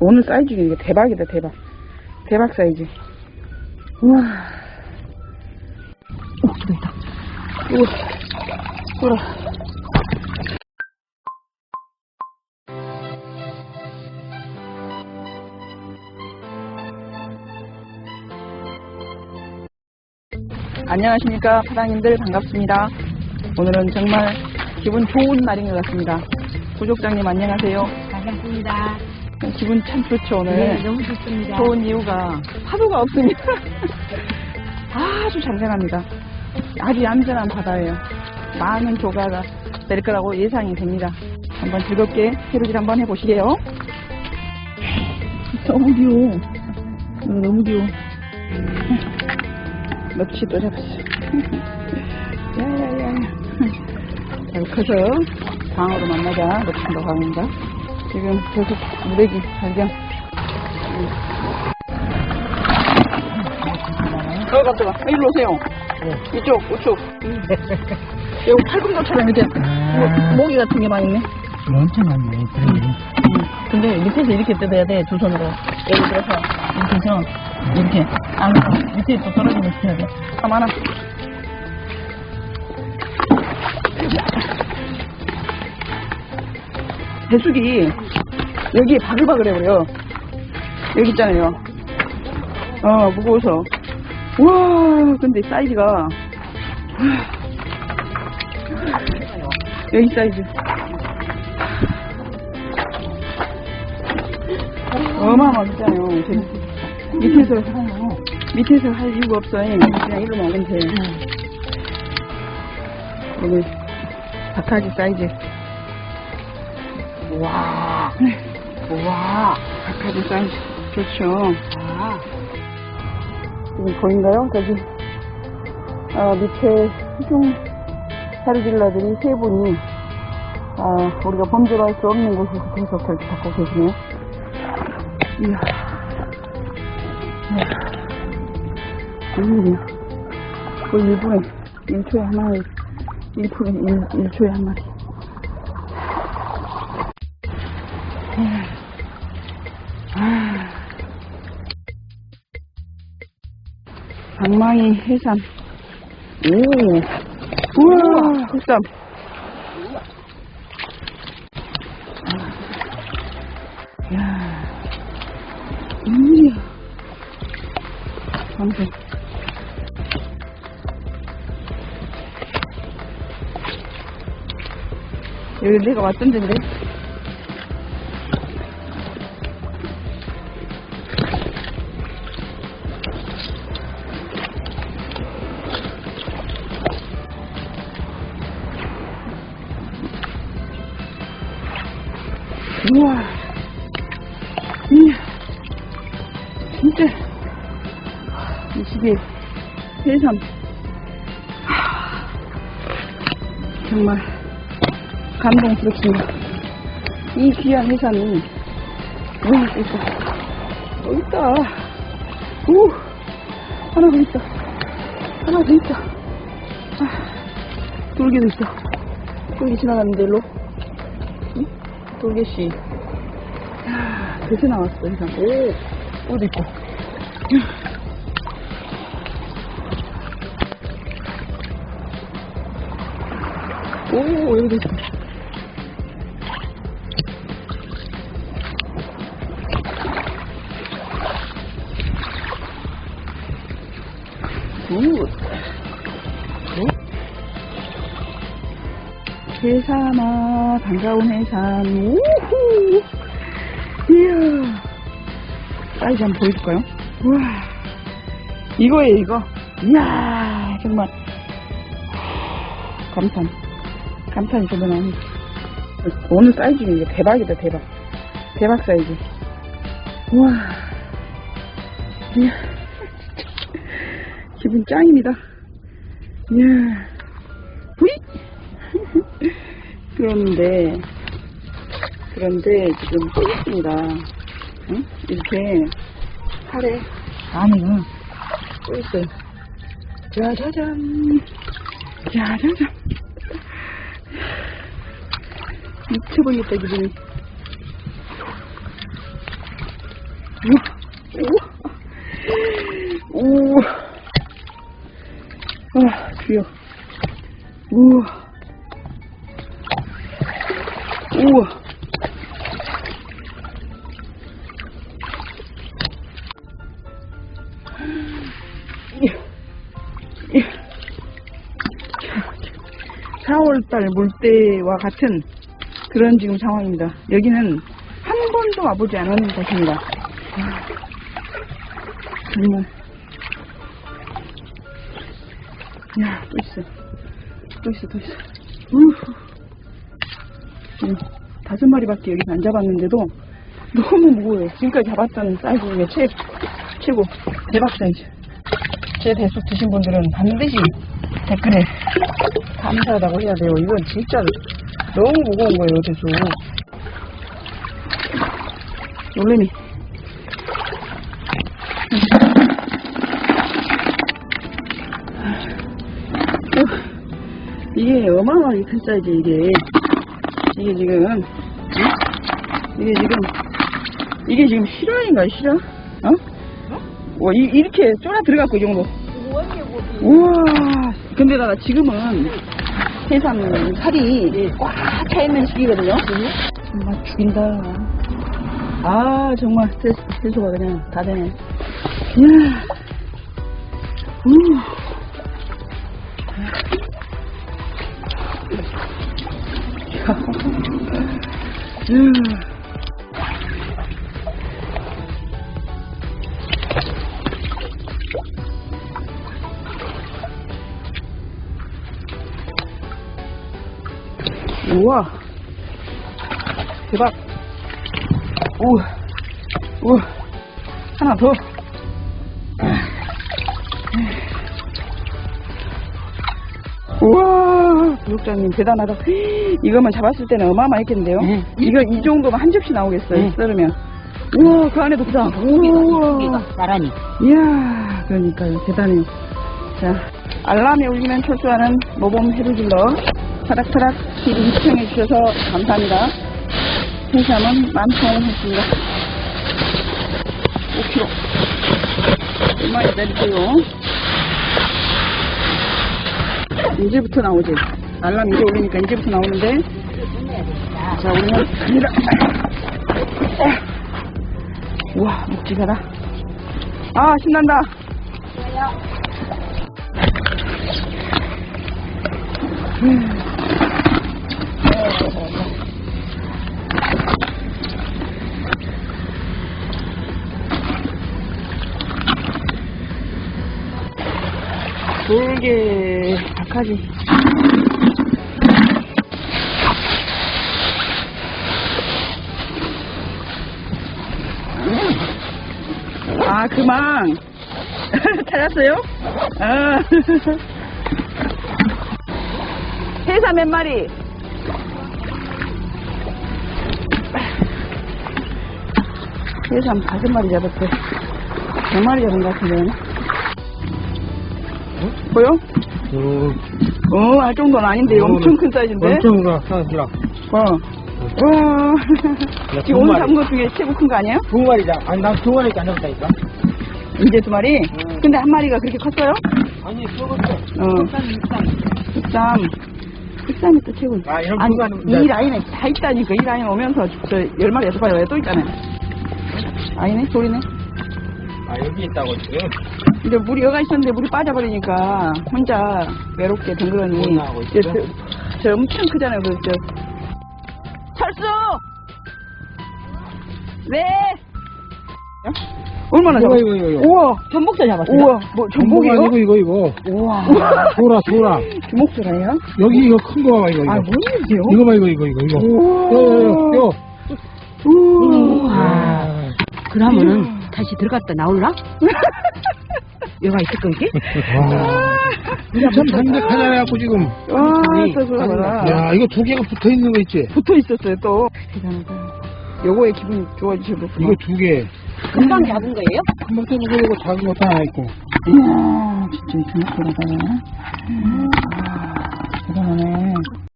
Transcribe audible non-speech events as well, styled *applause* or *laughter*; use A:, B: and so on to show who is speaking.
A: 오늘 사이즈 이게 대박이다 대박. 대박 사이즈. 우와. 오 들어있다. 우와. 우와. 안녕하십니까. 파랑님들 반갑습니다. 오늘은 정말 기분 좋은 날인 것 같습니다. 부족장님 안녕하세요.
B: 반갑습니다.
A: 기분 참 좋죠 오늘
B: 네, 너무 좋습니다.
A: 좋은 이유가 파도가 없습니다. *laughs* 아주 잔잔합니다. 아주 얌전한 바다예요. 많은 조가가 될 거라고 예상이 됩니다. 한번 즐겁게 해루질 한번 해보시게요. 너무 귀여워. 어, 너무 귀여워. 넙치 또 잡았어. 야야야. 잘 커서 광어로 만나자. 넙치도 광어인가? 지금 계속 무래기 발견. 저기 갔다가 어, 일로 오세요. 이쪽 우측. *laughs* 여기 팔꿈도처럼 이렇게 모- 모기 같은 게 많이 있네.
B: 엄청 많네.
A: 음. 근데 밑에서 이렇게 뜯어야 돼, 두 손으로. 예를 들어서, 이렇게 해서, 이렇게, 안, 밑에 또 떨어지면 해야 돼. 아, 많아. 배숙이, 여기에 바글바글해 버려. 여기 있잖아요. 어, 무거워서. 우와, 근데 사이즈가. 여기 사이즈. 어마어마하잖아요. 밑에서, 밑에서 할 이유가 없어요. 그냥 일로 먹으면 돼. 여기, 박하지 사이즈.
B: 와. 와.
A: 박하지 사이즈. 좋죠.
B: 아.
A: 지금 보인가요? 저기, 아, 밑에 수중 사르질러들이 세 분이, 아, 우리가 범죄로 할 수 없는 곳에서 계속 그렇게 받고 계시네요. 이야. 이야. 웬일이야. 거의 1분에, 1초에 하나에, 1초에, 1, 1초에 한 마리. 방망이 해삼. 오. 우와, 흑삼. 야. 웬일이야. 방송. 여기 내가 왔던 데인데? 우와. 이야. 진짜. 이 집에 해삼. 하, 정말 감동스럽습니다. 이 귀한 해삼이 와, 있어. 어, 있다. 오, 하나 더 있다. 하나 더 있다. 아, 돌개도 있어. 돌개 지나갔는데, 일로. 야, 그새 나왔어, 해삼. 오, 어디 있고. 오, 여기도 있어. 굿. 해삼아, 반가운 해삼. 우후. 이야. 사이즈 한번 보여줄까요? 우와. 이거예요, 이거. 이야, 정말. 감탄. 감탄이 저도 나니. 오늘 사이즈 이게 대박이다, 대박. 대박 사이즈. 우와. 이야. 기분 짱입니다. 이야. 그런데, 그런데 지금 또 있습니다. 응? 이렇게 팔에 또 있어요. 짜자잔. 짜자잔. 미쳐버리겠다, 기분이. 오, 오, 아. 우와. 우와. 4월달 물때와 같은 그런 지금 상황입니다. 여기는 한 번도 와보지 않은 곳입니다. 아, 정말. 야, 또 있어. 또 있어, 또 있어. 우후. 지금 다섯 마리밖에 여기서 안 잡았는데도 너무 무거워요. 지금까지 잡았던 사이즈 중에 최, 최고. 대박 사이즈. 제 대수 드신 분들은 반드시 댓글에 감사하다고 해야 돼요. 이건 진짜 너무 무거운 거예요, 대수. 놀래미. 이게 어마어마하게 큰 사이즈, 이게. 이게 지금, 응? 이게 지금, 이게 지금 실화인가요, 실화? 어? 와, 이, 이렇게 쫄아 들어갔고, 이 정도. 우와. 근데다가 지금은 해삼 살이 꽉 차있는 시기거든요. 정말 죽인다. 아, 정말 세수, 세수가 그냥 다 되네. 이야. 음. 음. *laughs* 우와. 대박. 우. 우. 하나 더. 우와. 구독자님 대단하다. 이거만 잡았을 때는 어마어마했겠는데요?
B: 네.
A: 이거 이 정도면 한 접시 나오겠어요.
B: 네.
A: 썰으면. 우와, 그 안에도 크다.
B: 고기가,
A: 우와.
B: 나란히.
A: 이야, 그러니까요. 대단해요. 자, 알람이 울리면 철수하는 모범 해루질러 타락타락 TV 시청해 주셔서 감사합니다. 해삼은 만통 했습니다. 5kg. 얼마나 내릴게요. 이제부터 나오지. 알람 이제 울리니까 이제부터 나오는데. 자, 우리는 갑니다. 우와, 묵직하다. 아, 신난다. 돌게 박하지. 아, 그망. *laughs* 찾았어요? 아. *laughs* 해삼 몇 마리? 해삼 다섯 마리 잡았어. 몇 마리 잡은 것 같은데. 보여?
C: 어,
A: 어, 알 정도는 아닌데.
C: 어,
A: 엄청 큰 사이즈인데?
C: 엄청 가, 사실아.
A: 어. 와. 지금
C: 두
A: 오늘
C: 마리.
A: 잡은 것 중에 최고 큰 거 아니에요?
C: 두 마리다. 아니, 난두 마리밖에 안 잡았다니까.
A: 이제 두 마리?
C: 음.
A: 근데 한 마리가 그렇게 컸어요?
C: 아니, 썩었어.
A: 어. 흑삼. 흑삼이 또 최고.
C: 아, 이런
A: 아니,
C: 불가능-
A: 이 라인에 다 있다니까. 이 라인 오면서 저열 마리 여섯 마리 또 있잖아요. 아니네, 소리네.
C: 아, 여기 있다고, 지금.
A: 근데 물이 여가 있었는데 물이 빠져버리니까 혼자 외롭게 덩그러니.
C: 못 나가고 있어?
A: 저, 저, 저 엄청 크잖아요, 그, 저. 철수! 네! 어? 얼마나
C: 이거,
A: 잡았어?
C: 이거, 이거, 이거.
A: 우와!
B: 전복도 잡았어요.
A: 우와! 뭐, 전복이요?
C: 아니고, 이거, 이거.
A: 우와!
C: 소라, 소라. *laughs*
A: 주먹소라예요?
C: 여기 이거 큰 거 봐봐, 이거, 이거.
A: 아, 뭔 일이세요?
C: 이거 봐, 이거, 이거, 이거, 이거.
A: 우와!
C: 요, 요.
A: 우와!
C: 아.
B: 그러면은 다시 들어갔다 나올라? *laughs* 여가 있을 거지?
C: 와. 참 담백하잖아갖고, 지금.
A: 와,
C: 아니,
A: 또 그거 봐라.
C: 야, 이거 두 개가 붙어 있는 거 있지?
A: 붙어 있었어요, 또. 대단하다. 요거에 기분 좋아지셔도
C: 이거 두 개.
B: 금방 잡은 거예요?
C: 한번 떠보고, 이거 작은 것도 하나 있고.
A: 이야, 진짜 주먹소라다. 아, 대단하네.